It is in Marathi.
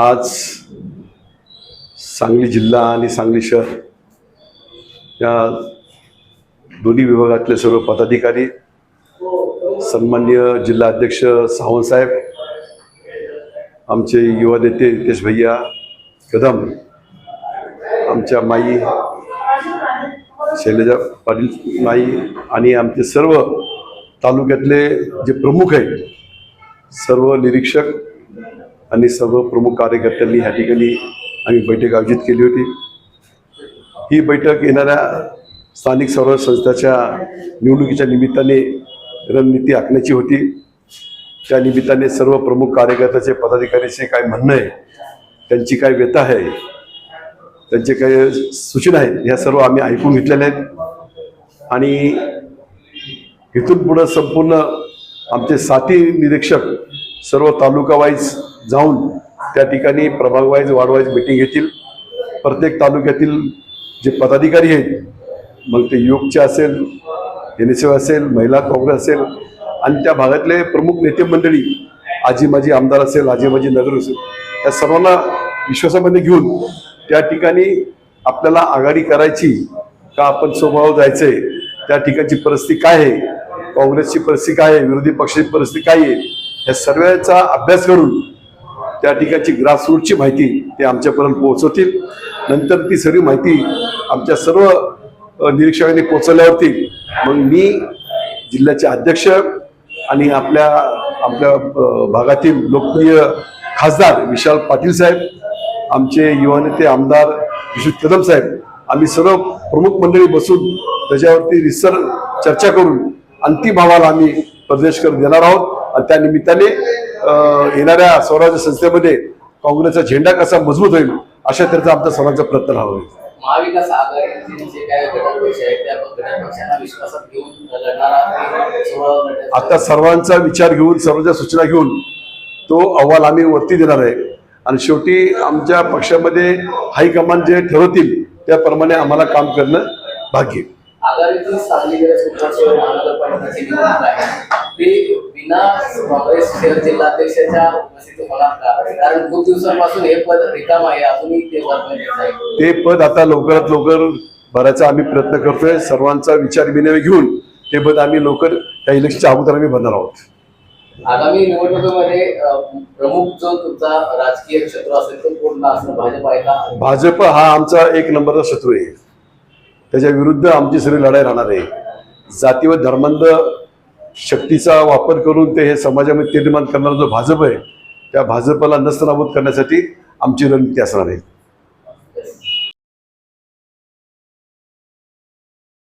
आज सांगली जिल्हा आणि सांगली शहर या दोन्ही विभागातले सर्व पदाधिकारी सन्मान्य जिल्हाध्यक्ष सावंतसाहेब आमचे युवा नेते नितेश भैया कदम आमच्या माई शैलजा पाटील माई आणि आमचे सर्व तालुक्यातले जे प्रमुख आहेत सर्व निरीक्षक आणि सर्व प्रमुख कार्यकर्त्यांनी ह्या ठिकाणी आम्ही बैठक आयोजित केली होती. ही बैठक येणाऱ्या स्थानिक स्वराज्य संस्थाच्या निवडणुकीच्या निमित्ताने रणनीती आखण्याची होती. त्या निमित्ताने सर्व प्रमुख कार्यकर्त्याचे पदाधिकाऱ्याचे काय म्हणणं आहे त्यांची काय व्यथा आहे त्यांचे काय सूचना आहेत ह्या सर्व आम्ही ऐकून घेतलेल्या आहेत. आणि इथून पुढं संपूर्ण आमचे साथी निरीक्षक सर्व तालुका वाईज जाऊन त्या ठिकाणी प्रभाग वाईज वार्ड वाईज मिटिंग घेतील. प्रत्येक तालुक्यातील जे पदाधिकारी आहेत मग ते युगचे असेल एन एस असेल महिला काँग्रेस असेल आणि त्या भागातले प्रमुख नेते मंडळी आजी माजी आमदार असेल आजी माझी नगर असेल या सर्वांना विश्वासामध्ये घेऊन त्या ठिकाणी आपल्याला आघाडी करायची का आपण स्वभाव जायचंय त्या ठिकाणची परिस्थिती काय आहे काँग्रेसची परिस्थिती काय आहे विरोधी पक्षाची परिस्थिती काय आहे या सर्वेचा अभ्यास करून त्या ठिकाणची ग्रासरूटची माहिती ते आमच्यापर्यंत पोहोचवतील. नंतर ती सर्व माहिती आमच्या सर्व निरीक्षकांनी पोचवल्यावरती मग मी जिल्ह्याचे अध्यक्ष आणि आपल्या आपल्या भागातील लोकप्रिय खासदार विशाल पाटील साहेब आमचे युवा नेते आमदार विश्व कदम साहेब आम्ही सर्व प्रमुख मंडळी बसून त्याच्यावरती रिसर चर्चा करून अंतिम अहवाल आम्ही प्रदेश देणार आहोत. त्या निमित्ताने येणाऱ्या स्वराज्य संस्थेमध्ये काँग्रेसचा झेंडा कसा मजबूत होईल अशा तऱ्हेचा आमचा सर्वांचा प्रयत्न राहावा महाविकास आघाडीचे जे काही घटक पक्ष आहेत त्या घटक पक्षांना विश्वासात घेऊन लढणारा सोहळा लढण्याचा- आता सर्वांचा विचार घेऊन सर्वांच्या सूचना घेऊन तो अहवाल आम्ही वरती देणार आहे. आणि शेवटी आमच्या पक्षामध्ये हायकमांड जे ठरवतील त्याप्रमाणे आम्हाला काम करणं भाग्य सांगली महानगरपालिकेची निवडणूक आहे ते बिना काँग्रेस शहर जिल्हाध्यक्षाच्या उपस्थितीत होणार का? कारण खूप दिवसांपासून हे पद रिकाम आहे अजूनही ते पद आता लवकरात लवकर भरायचा आम्ही प्रयत्न करतोय. सर्वांचा विचार विनिमय घेऊन ते पद आम्ही लवकर त्या इलेक्शनच्या अगोदर आम्ही भरणार आहोत. आगामी निवडणुकीमध्ये प्रमुख जो तुमचा राजकीय शत्रू असेल तो कोण असणं भाजप आहे का? भाजप हा आमचा एक नंबरचा शत्रू आहे. त्याच्या विरुद्ध आमची सगळी लढाई राहणार आहे. जाती व धर्मांध शक्तीचा वापर करून ते हे समाजामध्ये निर्माण करणारा जो भाजप आहे त्या भाजपला नस्तनाबूत करण्यासाठी आमची रणनीती असणार आहे.